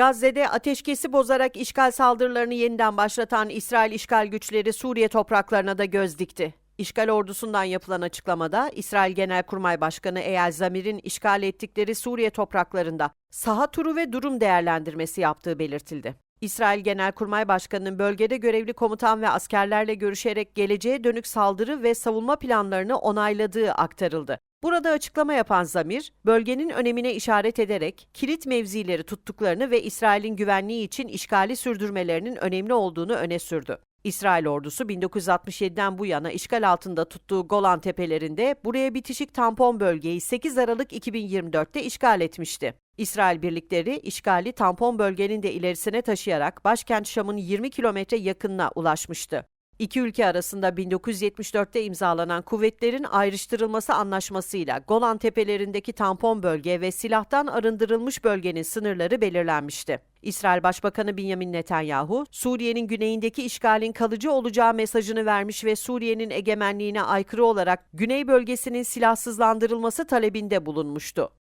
Gazze'de ateşkesi bozarak işgal saldırılarını yeniden başlatan İsrail işgal güçleri Suriye topraklarına da göz dikti. İşgal ordusundan yapılan açıklamada İsrail Genelkurmay Başkanı Eyal Zamir'in işgal ettikleri Suriye topraklarında saha turu ve durum değerlendirmesi yaptığı belirtildi. İsrail Genelkurmay Başkanı'nın bölgede görevli komutan ve askerlerle görüşerek geleceğe dönük saldırı ve savunma planlarını onayladığı aktarıldı. Burada açıklama yapan Zamir, bölgenin önemine işaret ederek kilit mevzileri tuttuklarını ve İsrail'in güvenliği için işgali sürdürmelerinin önemli olduğunu öne sürdü. İsrail ordusu 1967'den bu yana işgal altında tuttuğu Golan Tepelerinde buraya bitişik tampon bölgeyi 8 Aralık 2024'te işgal etmişti. İsrail birlikleri işgali tampon bölgenin de ilerisine taşıyarak başkent Şam'ın 20 kilometre yakınına ulaşmıştı. İki ülke arasında 1974'te imzalanan kuvvetlerin ayrıştırılması anlaşmasıyla Golan Tepelerindeki tampon bölge ve silahtan arındırılmış bölgenin sınırları belirlenmişti. İsrail Başbakanı Benjamin Netanyahu, Suriye'nin güneyindeki işgalin kalıcı olacağı mesajını vermiş ve Suriye'nin egemenliğine aykırı olarak güney bölgesinin silahsızlandırılması talebinde bulunmuştu.